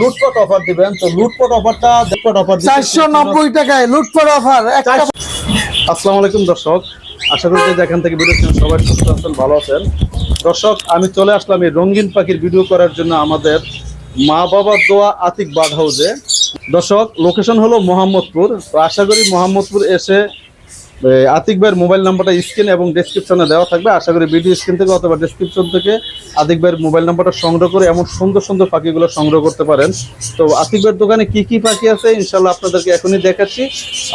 লুটপাট অফার দিবেন। তো লুটপাট অফারটা লুটপাট অফার চারশো নব্বই টাকায় লুটপাট অফার আসসালামু আলাইকুম দর্শক। আশা করি যেখান থেকে ভিডিও দেখছেন সবাই সুস্থ আছেন ভালো আছেন। দর্শক আমি চলে আসলাম এই রঙিন পাখির ভিডিও করার জন্য আমাদের মা বাবার দোয়া আতিক বার্ড হাউসে দর্শক লোকেশন হলো মোহাম্মদপুর। তো আশা করি মোহাম্মদপুর এসে আতিক ভাইয়ের মোবাইল নাম্বারটা স্ক্রিন এবং ডেসক্রিপশনে দেওয়া থাকবে। আশা করি ভিডিও স্ক্রিন থেকে অথবা ডেসক্রিপশন থেকে আতিক ভাইয়ের মোবাইল নাম্বারটা সংগ্রহ করে এমন সুন্দর সুন্দর পাখিগুলো সংগ্রহ করতে পারেন। তো আতিক ভাইয়ের দোকানে কি কি পাখি আছে ইনশাল্লাহ আপনাদেরকে এখনই দেখাচ্ছি।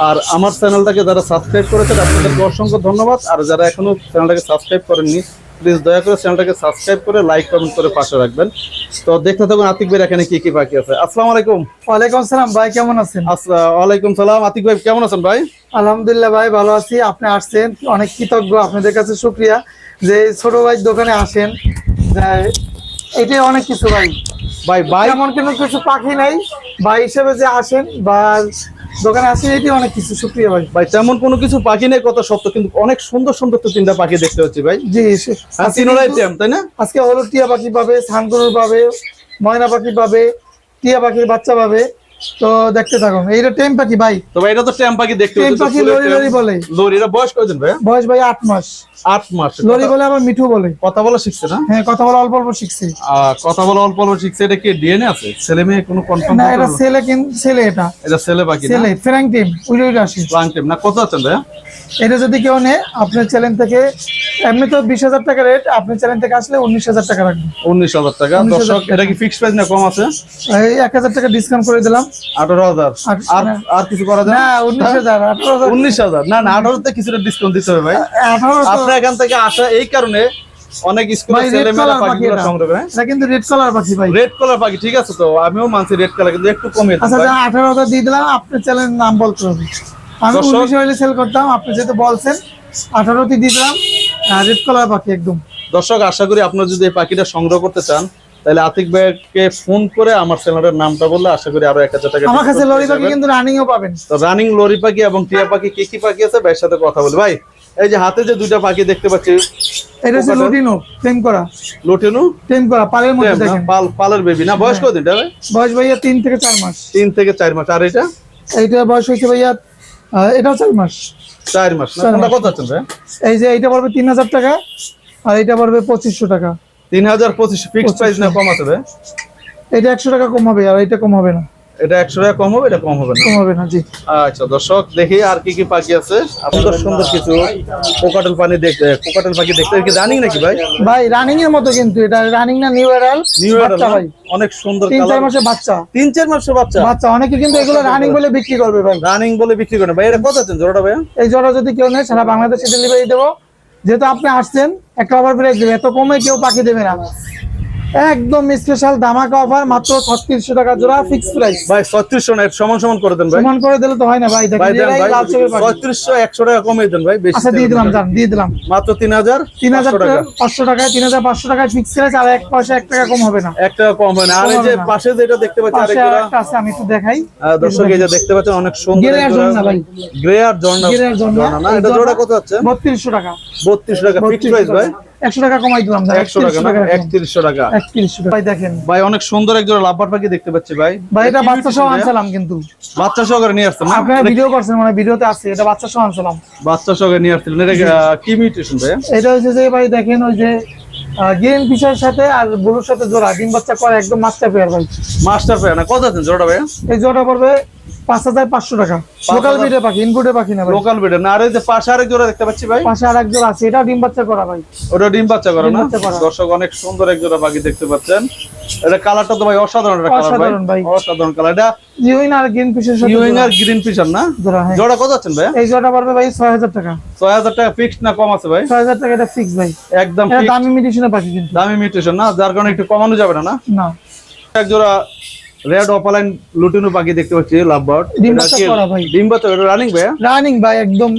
আর আমার চ্যানেলটাকে যারা সাবস্ক্রাইব করেছেন, আপনাদেরকে অসংখ্য ধন্যবাদ। আর যারা এখনও চ্যানেলটাকে সাবস্ক্রাইব করেননি প্লিজ দয়া করে চ্যানেলটাকে সাবস্ক্রাইব করে লাইক কমেন্ট করে পাশে রাখবেন। তো দেখতে থাকুন আতিক ভাইয়ের এখানে কি কি পাখি আছে। আসসালামু আলাইকুম। ওয়ালাইকুম আসসালাম ভাই কেমন আছেন? ওয়ালাইকুম সালাম। আতিক ভাই কেমন আছেন ভাই? আলহামদুলিল্লাহ ভাই ভালো আছি। আপনি আসছেন। অনেক কৃতজ্ঞ আপনাদের কাছে শুক্রিয়া যে ছোট ভাই দোকানে আসেন। এটাই অনেক কিছু ভাই। ভাই ভাই এমন কোনো কিছু পাখি নাই। ভাই হিসেবে যে আসেন বা দোকানে আসি এটি অনেক কিছু শুক্রিয়া ভাই। ভাই তেমন কোনো কিছু পাখি নেই কত সত্য কিন্তু অনেক সুন্দর সুন্দর তো তিনটা পাখি দেখতে পাচ্ছি ভাই। জি হ্যাঁ তিনোটাই টেম তাই না? আজকে হলো টিয়া পাখি পাবে সানকুনুর পাবে ময়না পাখি পাবে টিয়া পাখির বাচ্চা পাবে। তো দেখতে থাকুন। এইটা টেম পাখি ভাই। তো ভাই এটা তো টেম পাখি দেখতে টেম পাখি লরি লরি বলে। লরি এটা বয়স কয়দিন ভাই? বয়স ভাই আট মাস। আট মাস। লরি বলে আবার মিঠু বলে। কথা বলা শিখছে না? হ্যাঁ কথা বলা অল্প অল্প শিখছি। কথা বলা অল্প অল্প শিখছে এটা কি ডিএনএ আছে? ছেলে মেয়ে কোনো কনফার্ম না এটা ছেলে কিন্তু ছেলে এটা। এটা ছেলে পাখি না? ছেলে ফ্র্যাঙ্ক টিম আসে। লং টেম না কত আছেন ভাই এটা যদি কেউ নেয় আপনার চ্যানেল থেকে এমনি তো বিশ হাজার টাকা রেট আপনার চ্যানেল থেকে আসলে উনিশ হাজার টাকা রাখবেন উনিশ হাজার টাকা। দর্শক এটা কি ফিক্সড প্রাইস না কম আছে? এই এক হাজার টাকা ডিসকাউন্ট করে দিলাম। আঠারো হাজার। আর- আর আর কিছু করা যায় উনিশ হাজার উনিশ হাজার। না না আঠারোতে কিছুটা ডিসকাউন্ট দিতে হবে ভাই। আপনার এখান থেকে আসা এই কারণে অনেক স্কুলের ভাই রেড ছেলে মেয়েরা কালার পাখি পাখিগুলো এটা। সংগ্রহ করে এটা কিন্তু রেড কালার পাখি ভাই। রেড কালার পাখি ঠিক আছে তো? আমিও মানছি রেড কালার কিন্তু একটু দিন আচ্ছা আঠারো হাজার দিয়ে দিলাম আপনার চ্যানেলের নাম বলতে হবে। আমি উনিশ হইলে সেল করতাম আপনি যেহেতু বলছেন আঠারোতে দিয়ে দিলাম রেড কালার পাখি একদম। দর্শক আশা করি আপনারা যদি এই পাখিটা সংগ্রহ করতে চান তাহলে আতিক ভাইকে ফোন করে আমার চ্যানেলের নামটা বললে আশা করি আরও এক হাজার টাকা আমার কাছে লরি পাখি। কিন্তু রানিংও পাবেন। তো রানিং লরি পাখি এবং টিয়া পাখি কি কি পাখি আছে? ভাইয়ের সাথে কথা বলি। ভাই এই যে হাতে যে দুইটা পাখি দেখতে পাচ্ছি এটা হচ্ছে? লুটিনো টেম করা। লোটেনু? টেম করা পালের মধ্যে দেখেন। পাল পালের বেবি না বয়স কত এটা ভাই? বয়স ভাইয়া তিন থেকে চার মাস। তিন থেকে চার মাস। আর এটা? এইটা বয়স হয়েছে ভাইয়া এটাও চার মাস। চার মাস। না কত আছেন ভাই? এই যে এইটা পড়বে তিন হাজার টাকা আর এইটা পড়বে পঁচিশশো টাকা। তিন হাজার পঁচিশ ফিক্সড প্রাইস না কম আছে এটা একশো টাকা কম হবে আর এটা কম হবে না। এটা একশো টাকা কম হবে এটা কম হবে না। কম হবে না জি। আচ্ছা দর্শক দেখি আর কি কি পাখি আছে। সুন্দর সুন্দর কিছু কোকাটেল পানি দেখতে কোকাটেল পাখি দেখতে কি রানিং নাকি ভাই? ভাই রানিং এর মতো কিন্তু এটা। রানিং না নিউ এরাল নিউ বাচ্চা ভাই। অনেক সুন্দর তিন চার মাসের বাচ্চা। তিন চার মাসের বাচ্চা? বাচ্চা। অনেকে কিন্তু এগুলো রানিং বলে বিক্রি করবে ভাই। রানিং বলে বিক্রি করেন ভাই এটা কত আছেন জোড়াটা ভাই এই জোড়া যদি কেউ নেয় সারা বাংলাদেশে ডেলিভারি দেবো। যেহেতু আপনি আসছেন একটা ওভার প্রাইস দেবে এত কমে কেউ পাখি দেবে না। একদম স্পেশাল ধামাকা অফার মাত্র ছত্রিশশো টাকা জোড়া ফিক্স প্রাইস ভাই ছত্রিশশো না সমান সমান করে দেন ভাই। সমান করে দিলে তো হয় না ভাই দেখেন এরাই লাল। ছত্রিশশো একশো টাকা কমিয়ে দেন ভাই বেশি আচ্ছা দিয়ে দিলাম জান দিয়ে দিলাম। মাত্র তিন হাজার তিন হাজার টাকা। পাঁচশো টাকায় তিন হাজার পাঁচশো টাকায় ফিক্স প্রাইস আর এক পয়সা এক টাকা কম হবে না। এক টাকা কম হবে না। আর এই যে। পাশে যেটা দেখতে পাচ্ছি পাশে আরেক আর জোড়া একটা আছে আমি একটু দেখাই। দর্শক এই যে দেখতে পাচ্ছেন অনেক সুন্দর গ্রে আর জোড়া। ভাই। গ্রে আর জর্না গ্রে আর। না এটা জোড়া কত আছে? বত্রিশশো টাকা। বত্রিশ টাকা ফিক্স প্রাইস ভাই। একশো টাকা কমাই দিলাম একশো টাকা একত্রিশশো টাকা একত্রিশশো টাকা। ভাই দেখেন। ভাই অনেক সুন্দর এক জোড়া লাভবার পাখি দেখতে পাচ্ছি ভাই। ভাই এটা বাচ্চা সহ আনছিলাম কিন্তু। বাচ্চা সহকারে নিয়ে আপনারা ভিডিও করছেন মানে ভিডিওতে আছে এটা বাচ্চা সহ আনছিলাম। বাচ্চা সহকারে নিয়ে আসছিলেন। এটা আহ, কি মিউটেশন ভাই এটা হচ্ছে যে ভাই দেখেন ওই যে গ্রিন ফিশার সাথে আর ব্লুর সাথে জোড়া। ডিম বাচ্চা করে একদম মাস্টার পেয়ার ভাই। মাস্টার পেয়ার না? কত আছেন জোড়া ভাই এই জোড়া পড়বে পাঁচ হাজার পাঁচশো টাকা। লোকাল পাখি পাখি না লোকাল না আর এই যে পাশে আরেক জোড়া দেখতে পাচ্ছি ভাই। পাশে জোড়া আছে এটা ডিম বাচ্চা করা ভাই। ওটা ডিম বাচ্চা করে ডিম না দর্শক অনেক সুন্দর এক জোড়া পাখি দেখতে পাচ্ছেন। এটা কালারটা তো ভাই অসাধারণ একটা কালার ভাই। অসাধারণ কালার। এটা ইউইন আর গ্রিন ফিশের সাথে ইউইং আর গ্রিন ফিশার না? জোড়া হ্যাঁ। কত আছেন ভাই? এই জোড়া পড়বে ভাই ছয় হাজার টাকা। ছয় হাজার টাকা ফিক্সড না কম আছে ভাই? ছয় হাজার টাকা এটা ফিক্স ভাই। একদম। দামি পাখি কিন্তু। দামি মিউটেশন না যার কারণে একটু কমানো যাবে না। এক জোড়া রেড অপালাইন লুটিনু পাখি দেখতে পাচ্ছি লাভ বার্ড ডিম বাচ্চা করা ভাই। ডিম বাচ্চা রানিং ভাই? রানিং ভাই একদম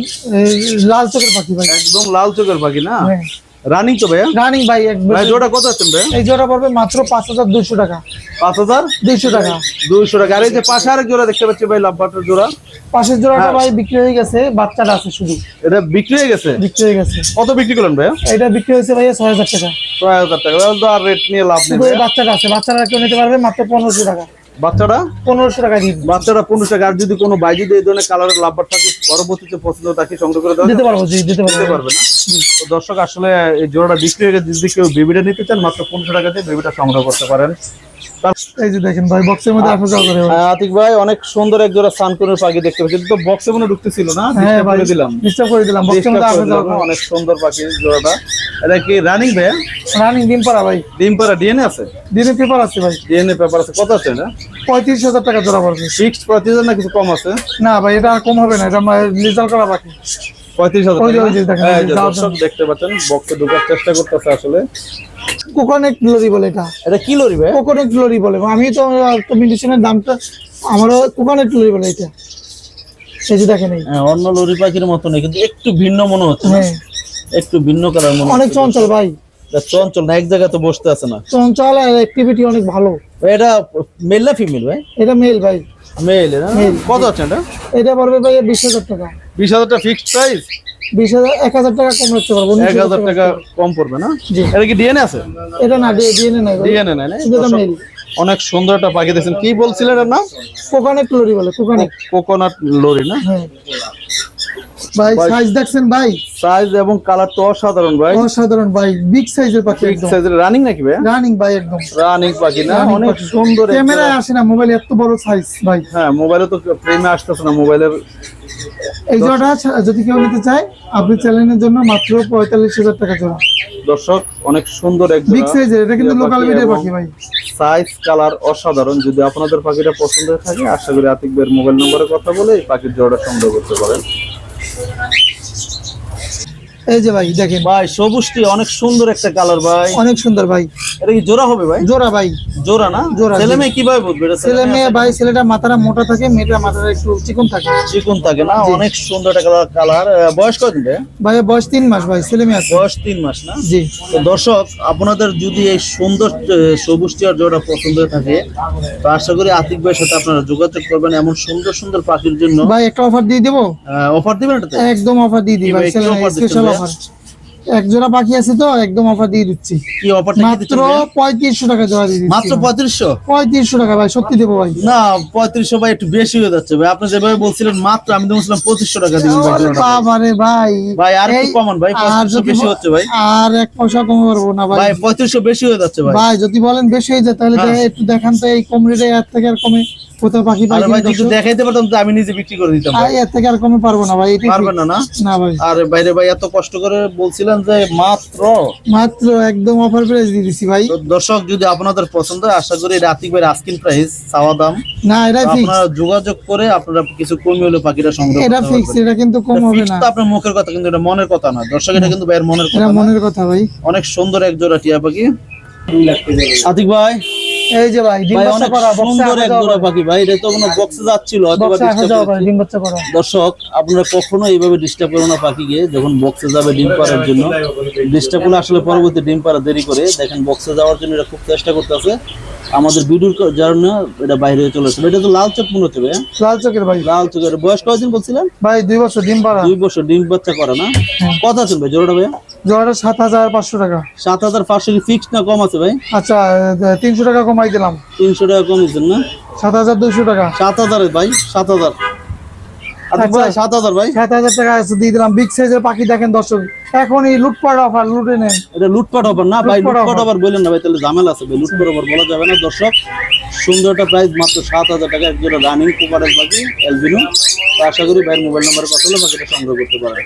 লাল চোখের পাখি ভাই। একদম লাল চোখের পাখি না? হ্যাঁ। রানিং তো ভাইয়া? রানিং ভাই ভাই জোড়া কত আছেন ভাই এই জোড়া পড়বে মাত্র পাঁচ হাজার দুশো টাকা। পাঁচ হাজার? দুইশো টাকা। দুইশো টাকা। আর এই যে পাশে আরেক জোড়া দেখতে পাচ্ছি ভাই লাভ বার্ডের জোড়া। পাশের জোড়াটা হ্যাঁ। ভাই বিক্রি হয়ে গেছে বাচ্চাটা আছে শুধু। এটা বিক্রি হয়ে গেছে? বিক্রি হয়ে গেছে। কত বিক্রি করলেন ভাইয়া? এটা বিক্রি হয়েছে ভাইয়া ছয় হাজার টাকা। ছয় হাজার টাকা। তাহলে তো আর রেট নিয়ে লাভ নেই বাচ্চাটা আছে। বাচ্চাটা কেউ নিতে পারবে মাত্র পনেরোশো টাকা। বাচ্চাটা পনেরোশো টাকা দিন বাচ্চারা পনেরোশো টাকা। আর যদি কোনো ভাই যদি এই ধরনের কালারের লাভবার থাকে পরবর্তীতে পছন্দ তাকে সংগ্রহ করে দিতে পারব দিতে দিতে পারবে না? তো দর্শক আসলে এই জোড়াটা বিক্রি হয়ে গেছে। যদি কেউ বেবিটা নিতে চান মাত্র পনেরোশো টাকাতে বেবিটা সংগ্রহ করতে পারেন। এই যে দেখেন ভাই বক্সের মধ্যে আসা যাওয়া করে। হ্যাঁ, আতিক ভাই অনেক সুন্দর এক জোড়া সানকুনের পাখি দেখতে পাচ্ছি। কিন্তু বক্সে মনে ঢুকতেছিল না হ্যাঁ ভাই দিলাম। ডিস্টার্ব করে দিলাম বক্সের মধ্যে আসা যাওয়া অনেক সুন্দর পাখি জোড়াটা। এটা কি রানিং ভাই? রানিং দিন পারা ভাই ডিম পাড়া ডিএনএ আছে? দিনে পেপার আছে ভাই। ডিএনএ পেপার আছে। কত আছে না পঁয়ত্রিশ হাজার টাকা জোড়া পড়বে ফিক্সড পঁয়ত্রিশ হাজার না কিছু কম আছে? না ভাই এটা আর কম হবে না এটা রেজাল্ট করা বাকি। পঁয়ত্রিশ হাজার হ্যাঁ, ওই যে, যে দাও, দর্শক দেখতে পাচ্ছেন বক্সে ঢোকার চেষ্টা করতেছে আসলে। কোকোনেট লরি বলে এটা। এটা কি লরি ভাই? কোকোনেট লরি বলে। আমি তো মেডিসিনের দামটা আমারও কোকোনেট লরি বলে এটা। এই যে দেখেন হ্যাঁ, অন্য লরি পাখির মতো নেই কিন্তু একটু ভিন্ন মনে হচ্ছে? হ্যাঁ। একটু ভিন্ন কালার মনে অনেক চঞ্চল ভাই। চঞ্চল না এক জায়গায় তো বসতে আছে না। চঞ্চল আর অ্যাক্টিভিটি অনেক ভালো। এটা মেল না ফিমেল ভাই? এটা মেল ভাই। মেল না? কত আছে এটা? এটা পড়বে ভাই বিশ হাজার টাকা। বিশ হাজার টাকা ফিক্সড প্রাইস বিশ হাজার এক হাজার টাকা কম রাখতে পারব এক হাজার টাকা কম পড়বে না? এটা কি ডিএনএ আছে? এটা না ডিএনএ নাই ডিএনএ নাই না? এটা মেল অনেক সুন্দর একটা পাখি দেখছেন। কি বলছিলেন এর নাম? কোকোনেট লরি বলে কোকোনেট। কোকোনাট লরি না? হ্যাঁ। ভাই সাইজ দেখছেন ভাই? সাইজ এবং কালার তো অসাধারণ ভাই। অসাধারণ ভাই বিগ সাইজের পাখি বিগ সাইজের রানিং নাকি ভাই? রানিং ভাই একদম। রানিং পাখি না? অনেক সুন্দর ক্যামেরায় আসে না মোবাইল এত বড় সাইজ ভাই। হ্যাঁ মোবাইলে তো প্রেমে আসতেছে না মোবাইলের এই জোড়াটা যদি কেউ নিতে চায় আপনি চ্যানেলের জন্য মাত্র পঁয়তাল্লিশ হাজার টাকা জোড়া। দর্শক অনেক সুন্দর এক বিগ সাইজের এটা কিন্তু লোকাল পাখি পাখি ভাই। সাইজ কালার অসাধারণ। যদি আপনাদের পাখিটা পছন্দ হয়ে থাকে আশা করি আতিক ভাইয়ের মোবাইল নম্বরে কথা বলে এই পাখির জোড়া সংগ্রহ করতে পারেন। এই যে ভাই দেখেন। ভাই সবুজটি অনেক সুন্দর একটা কালার ভাই। অনেক সুন্দর ভাই। এটা কি জোড়া হবে ভাই? জোড়া ভাই। জোড়া না? জোড়া, ছেলে মেয়ে কীভাবে বুঝবে? এটা ছেলে মেয়ে ভাই ছেলেটা মাথাটা মোটা থাকে মেয়েটা মাথাটা একটু চিকন থাকে। চিকুন থাকে না? অনেক সুন্দর একটা কালার কালার বয়স কতদিন ভাই? ভাই বয়স তিন মাস ভাই ছেলে মেয়ে আছে। বয়স তিন মাস না? জি। তো দর্শক আপনাদের যদি এই সুন্দর সবুজ টিয়ার জোড়া পছন্দ হয়ে থাকে তো আশা করি আতিক ভাইয়ের সাথে আপনারা যোগাযোগ করবেন এমন সুন্দর সুন্দর পাখির জন্য। ভাই একটা অফার দিয়ে দেবো? অফার দিবেন এটাতে? একদম অফার দিয়ে দিই ভাই স্পেশাল অফার এক জোড়া পাখি আছে তো একদম অফার দিয়ে দিচ্ছি। কি অফারটা মাত্র? পঁয়ত্রিশশো টাকা জোড়া দিয়ে দিচ্ছি। মাত্র পঁয়ত্রিশশো? পঁয়ত্রিশশো টাকা ভাই সত্যি দেবো ভাই। না পঁয়ত্রিশশো ভাই একটু বেশি হয়ে যাচ্ছে ভাই। আপনি যেভাবে বলছিলেন মাত্র আমি তো বলছিলাম পঁচিশশো টাকা দিবেন ভাই বাবারে ভাই। ভাই আর একটু কমান ভাই আর পঁয়ত্রিশশো যদি বেশি হচ্ছে ভাই। আর এক পয়সা কম পারব না ভাই। ভাই পঁয়ত্রিশশো বেশি হয়ে যাচ্ছে ভাই। ভাই যদি বলেন বেশি হয়ে যায় তাহলে হ্যাঁ। একটু দেখান তো এই কম রেটে এর থেকে আর কমে। কোথাও পাখি পাই আরে ভাই কিনা যদি দর্শক? দেখাইতে পারতাম তো আমি নিজে বিক্রি করে দিতাম। এর থেকে আর কমে পারব না ভাই পারবেন না না? ভাই। আর বাইরে ভাই এত কষ্ট করে বলছিলেন যে মাত্র মাত্র একদম অফার প্রাইস দিয়ে দিছি ভাই। দর্শক যদি আপনাদের পছন্দ হয় আশা করি রাতিক ভাই আস্কিন প্রাইস চাওয়া দাম। না ফিক্স আপনারা যোগাযোগ করে আপনারা কিছু কমে হলো পাখিটা সংগ্রহ এটা ফিক্স এটা কিন্তু কম হবে না। আপনার মুখের কথা কিন্তু এটা মনের কথা না। দর্শক এটা কিন্তু ভাইয়ের মনের এটা কথা মনের কথা ভাই। অনেক সুন্দর এক জোড়া টিয়া পাখি। আতিক ভাই। এই যে ভাই ডিম বাচ্চা করা সুন্দর এক জোড়া পাখি ভাই এটা তো কোনো বক্সে যাচ্ছিল অথবা ডিম বাচ্চা করা। দর্শক আপনারা কখনো এইভাবে ডিস্টার্ব করবেন না পাখিকে যখন বক্সে যাবে ডিম পাড়ার জন্য। ডিস্টার্ব করলে আসলে পরবর্তী ডিম পাড়া দেরি করে দেখেন বক্সে যাওয়ার জন্য এটা খুব চেষ্টা করতেছে। আমাদের ভিডিওর জন্য এটা বাইরে চলে আসবে এটা তো লাল চোখ মনে হচ্ছে হ্যাঁ? লাল চোখের ভাই। লাল চোখের। বয়স কয়দিন বলছিলেন? ভাই দুই বছর ডিম পাড়া। দুই বছর ডিম বাচ্চা করে না? হ্যাঁ। কত আছেন ভাই জোড়াটা ভাই জোড়াটা সাত হাজার পাঁচশো টাকা। সাত হাজার পাঁচশো কি ফিক্স না কম আছে ভাই? আচ্ছা তিনশো টাকা কমাই দিলাম। তিনশো টাকা কমিয়েছেন না? সাত হাজার দুইশো টাকা। সাত হাজার ভাই সাত হাজার। সাত হাজার ভাই। সাত হাজার টাকা দিয়ে দিলাম। বিগ সাইজের পাখি দেখেন দর্শক। এই লুটপাট অফার লুটে নেন। এটা লুটপাট অফার না ভাই লুটপাট অফার বললেন না ভাই তাহলে ঝামেলা আছে ভাই লুটপাট অফার বলা যাবে না দর্শক। সুন্দর একটা প্রাইস মাত্র সাত হাজার টাকা একজোড়া রানিং কোপারের পাখি এলবিনো আশা করি ভাইয়ের মোবাইল নাম্বার কথা হলে সংগ্রহ করতে পারেন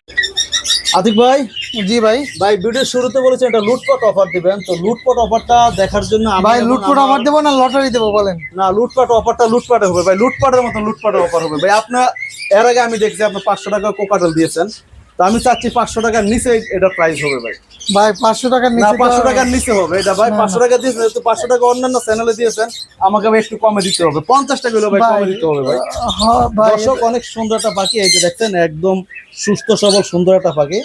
আতিক ভাই? জি ভাই। ভাই ভিডিওর শুরুতে বলেছেন এটা লুটপাট অফার দিবেন। তো লুটপাট অফারটা দেখার জন্য আমি ভাই লুটপাট অফার দেবো না লটারি দেবো বলেন? না লুটপাট অফারটা লুটপাটে হবে। ভাই লুটপাটের মতো লুটপাটের অফার হবে। ভাই আপনার এর আগে আমি দেখছি আপনি পাঁচশো টাকা কোকাটল দিয়েছেন। তো আমি চাচ্ছি পাঁচশো টাকার নিচে এটা প্রাইস হবে ভাই। ভাই পাঁচশো টাকার নিচে পাঁচশো তো- টাকার নিচে হবে। এটা ভাই পাঁচশো টাকা দিয়েছেন তো পাঁচশো টাকা অন্যান্য চ্যানেলে দিয়েছেন আমাকে ভাই একটু কমে দিতে হবে। পঞ্চাশ টাকা হলো ভাই কমে দিতে হবে ভাই। হ্যাঁ, ভাই দর্শক অনেক সুন্দর একটা পাখি এই যে দেখছেন একদম সুস্থ সবল সুন্দর একটা পাখি।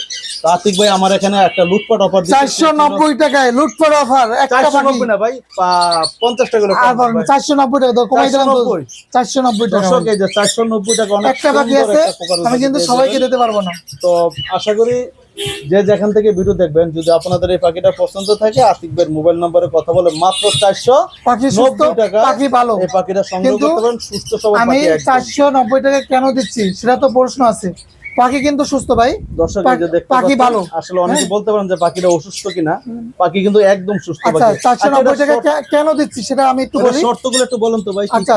আতিক ভাই আমার এখানে একটা লুটপাট অফার চারশো নব্বই টাকায় লুটপাট অফার একটা পাখি। না ভাই পা- পঞ্চাশ টাকা হলো আর কম ভাই। চারশো নব্বই টাকা তো কমাই দিলাম 490 চারশো নব্বই। টাকা দর্শক এই যে চারশো নব্বই টাকা অনেক একটা বাকি আছে আমি কিন্তু সবাইকে দিতে পারব না। তো আশা করি যে যেখান থেকে ভিডিও দেখবেন যদি আপনাদের এই পাখিটা পছন্দ থাকে আতিক ভাইয়ের মোবাইল নম্বরে কথা বলে মাত্র চারশো নব্বই টাকা পাখি ভালো। এই পাখিটা সংগ্রহ করতে পারেন সুস্থ সবল আমি চারশো নব্বই টাকা কেন দিচ্ছি? সেটা তো প্রশ্ন আছে। পাখি কিন্তু সুস্থ ভাই। দর্শক পাখি- ভালো। আসলে অনেকে হ্যাঁ। বলতে পারেন যে পাখিটা অসুস্থ কিনা। পাখি কিন্তু একদম সুস্থ আচ্ছা চারশো আচ্ছা, নব্বই টাকা কেন দিচ্ছি সেটা আমি একটু বলি। শর্তগুলো একটু বলুন তো ভাই আচ্ছা?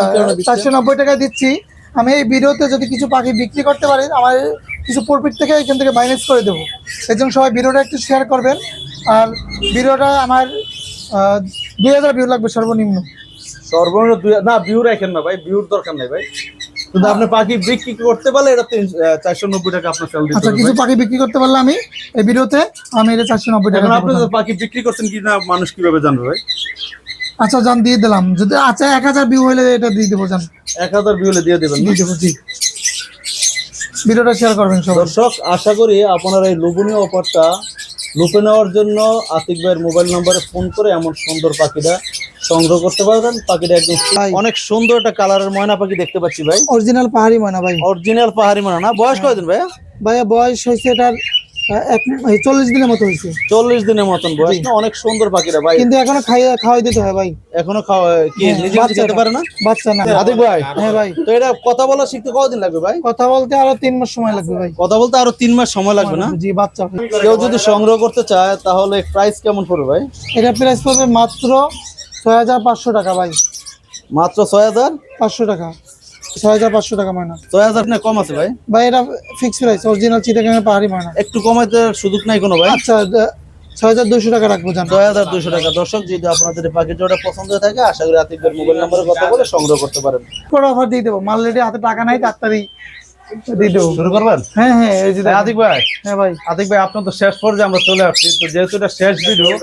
চারশো নব্বই টাকা দিচ্ছি। আমি এই ভিডিওতে যদি কিছু পাখি বিক্রি করতে পারি আমার কিছু প্রফিট থেকে এখান থেকে মাইনাস করে দেবো। এই জন্য সবাই ভিডিওটা একটু শেয়ার করবেন। আর ভিডিওটা আমার দুই হাজার ভিউ লাগবে সর্বনিম্ন। সর্বনিম্ন দুই না ভিউ রাখেন না ভাই ভিউর দরকার নেই ভাই। কিন্তু আপনি পাখি বিক্রি করতে পারলে এটা চারশো নব্বই টাকা আপনার স্যালারি আচ্ছা কিছু পাখি বিক্রি করতে পারলে আমি এই ভিডিওতে আমি এটা চারশো নব্বই টাকা আপনি পাখি বিক্রি করছেন কি না মানুষ কীভাবে জানবে ভাই? আচ্ছা জান দিয়ে দিলাম। যদি আচ্ছা এক হাজার ভিউ হলে এটা দিয়ে দেবো জান। এক হাজার ভিউ হলে দিয়ে দেবেন? দিয়ে দেবো জি। ভিডিওটা শেয়ার করবেন দর্শক আশা করি আপনারা এই লোভনীয় অফারটা লুপে নেওয়ার জন্য আতিক ভাইয়ের মোবাইল নম্বরে ফোন করে এমন সুন্দর পাখিটা সংগ্রহ করতে পারবেন। পাখিটা একদম অনেক সুন্দর একটা কালারের ময়না পাখি দেখতে পাচ্ছি ভাই। অরিজিনাল পাহাড়ি ময়না ভাই। অরিজিনাল পাহাড়ি ময়না। না বয়স কয়দিন ভাই ভাইয়া বয়স হয়েছে এটার চল্লিশ দিনের মতো হয়েছে। চল্লিশ দিনের মতন বয়স। অনেক সুন্দর পাখিরা ভাই। কিন্তু এখনও খাইয়ে খাওয়াই দিতে হয় ভাই। এখনও খাওয়া কি হ্যাঁ, নিজে পারে না? বাচ্চা না। আতিক ভাই। হ্যাঁ ভাই। তো এটা কথা বলা শিখতে কতদিন লাগবে ভাই? কথা বলতে আরও তিন মাস সময় লাগবে ভাই। কথা বলতে আরও তিন মাস সময় লাগবে না? জি বাচ্চা। কেউ যদি সংগ্রহ করতে চায় তাহলে প্রাইস কেমন পড়বে ভাই? এটা প্রাইস পড়বে মাত্র ছয় হাজার পাঁচশো টাকা ভাই। মাত্র ছয় হাজার? পাঁচশো টাকা। ছয় হাজার পাঁচশো টাকা ময়না। কম আছে ভাই। ভাই এটা ফিক্স প্রাইস অরিজিনাল পাহাড়ি ময়না। একটু কমাইতে সুযোগ নাই কোনো ভাই? আচ্ছা ছয় হাজার দুশো টাকা রাখব জান। ছয় হাজার দুশো টাকা। দর্শক যদি আপনাদের পছন্দ হয়ে থাকে আশা করি আতিকদের মোবাইল নম্বরে কথা বলে সংগ্রহ করতে পারেন। করে অফার দিয়ে দেবো। মাল রেডি হাতে টাকা নাই তাড়াতাড়ি শুরু করবেন? হ্যাঁ হ্যাঁ এই যে আতিক ভাই। হ্যাঁ ভাই। আতিক ভাই আপনার তো শেষ পর্যায়ে আমরা চলে আসছি। তো যেহেতু এটা শেষ ভিডিও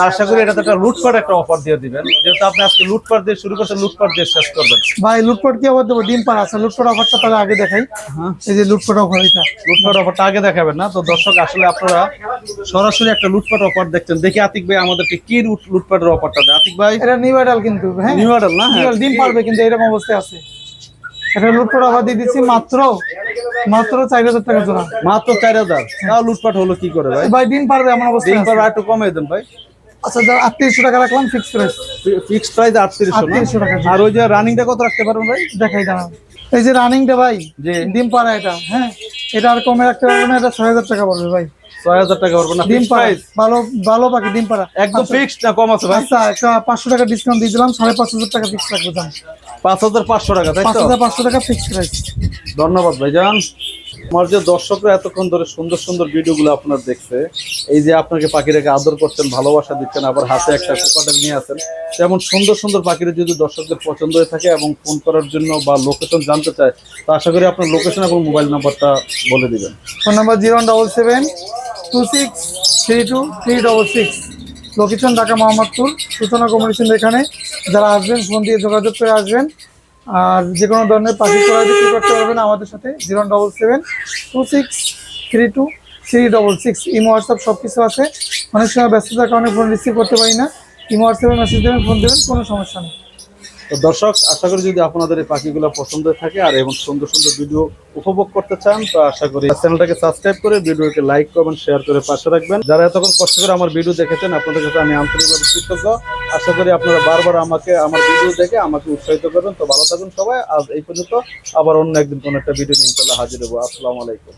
আশা করি এটাতে একটা লুটপাট একটা অফার দিয়ে দিবেন। যেহেতু আপনি আজকে লুটপাট দিয়ে শুরু করছেন লুটপাট দিয়ে শেষ করবেন। ভাই লুটপট কি অফার দেবো? ডিম আছে। লুটপট অফারটা তাহলে আগে দেখাই। হ্যাঁ। এই যে লুটপট অফার এটা। লুটপাট অফারটা আগে দেখাবেন না। তো দর্শক আসলে আপনারা সরাসরি একটা লুটপাট অফার দেখছেন। দেখি আতিক ভাই আমাদেরকে কি লুট- লুটপাটের অফারটা দেয়। আতিক ভাই? এটা নিউ অ্যাডাল কিন্তু হ্যাঁ। নিউ না? হ্যাঁ। ডিম পারবে কিন্তু এরকম অবস্থায় আছে। এটা লুটপট অফার দিয়ে দিচ্ছি মাত্র মাত্র চার হাজার টাকা জোড়া। মাত্র চার হাজার। তাও লুটপাট হলো কি করে ভাই? ভাই ডিম পারবে। একটু কমে দেন ভাই। আচ্ছা যার আটত্রিশশো টাকা রাখলাম ফিক্স প্রাইস ফিক্সড প্রাইস আটত্রিশশো টাকা। আর ওই যে রানিংটা কত রাখতে পারবেন ভাই? দেখাই দাঁড়ান এই যে রানিংটা ভাই জি। ডিম পাড়া এটা হ্যাঁ? এটা আর কমে রাখতে পারবে না এটা ছয় হাজার টাকা পড়বে ভাই। ছয় হাজার টাকা পারবেন না ডিম প্রাইস ভালো ভালো পাখি ডিম পাড়া একদম ফিক্সড না কম আছে ভাই? আচ্ছা একটা পাঁচশো টাকা ডিসকাউন্ট দিয়ে দিলাম সাড়ে পাঁচ হাজার টাকা ফিক্স রাখব দাম পাঁচ হাজার পাঁচশো টাকা তাই পাঁচ হাজার পাঁচশো টাকা ফিক্স প্রাইস ধন্যবাদ ভাইজান। আমার যে দর্শকরা এতক্ষণ ধরে সুন্দর সুন্দর ভিডিওগুলো আপনার দেখছে এই যে আপনাকে পাখিটাকে আদর করছেন ভালোবাসা দিচ্ছেন আবার হাতে একটা কোকাটেল নিয়ে আছেন তেমন সুন্দর সুন্দর পাখিরা যদি দর্শকদের পছন্দ হয়ে থাকে এবং ফোন করার জন্য বা লোকেশন জানতে চায় তো আশা করি আপনার লোকেশন এবং মোবাইল নাম্বারটা বলে দিবেন। Phone number zero double seven two six three two three double six. Location Dhaka Mohammadpur. Suchona communication এখানে। যারা আসবেন ফোন দিয়ে যোগাযোগ করে আসবেন। আর যে কোনো ধরনের পাখি করা বিক্রি করতে পারবেন আমাদের সাথে, zero double seven two six three two three double six. Imo WhatsApp সব কিছু আছে। অনেক সময় ব্যস্ততার কারণে ফোন রিসিভ করতে পারি না। ইমো হোয়াটসঅ্যাপে মেসেজ দেবেন ফোন দেবেন, কোনো সমস্যা নেই। তো দর্শক, আশা করি যদি আপনাদের এই পাখিগুলো পছন্দ থাকে আর এবং সুন্দর সুন্দর ভিডিও উপভোগ করতে চান, তো আশা করি চ্যানেলটাকে সাবস্ক্রাইব করে ভিডিওকে লাইক করবেন শেয়ার করে পাশে রাখবেন। যারা এতক্ষণ কষ্ট করে আমার ভিডিও দেখেছেন, আপনাদের কাছে আমি আন্তরিকভাবে কৃতজ্ঞ। আশা করি আপনারা বারবার আমাকে, আমার ভিডিও দেখে আমাকে উৎসাহিত করবেন। তো ভালো থাকুন সবাই। আজ এই পর্যন্ত আবার অন্য একদিন কোনো একটা ভিডিও নিয়ে চলে হাজির হব। আসসালামু আলাইকুম।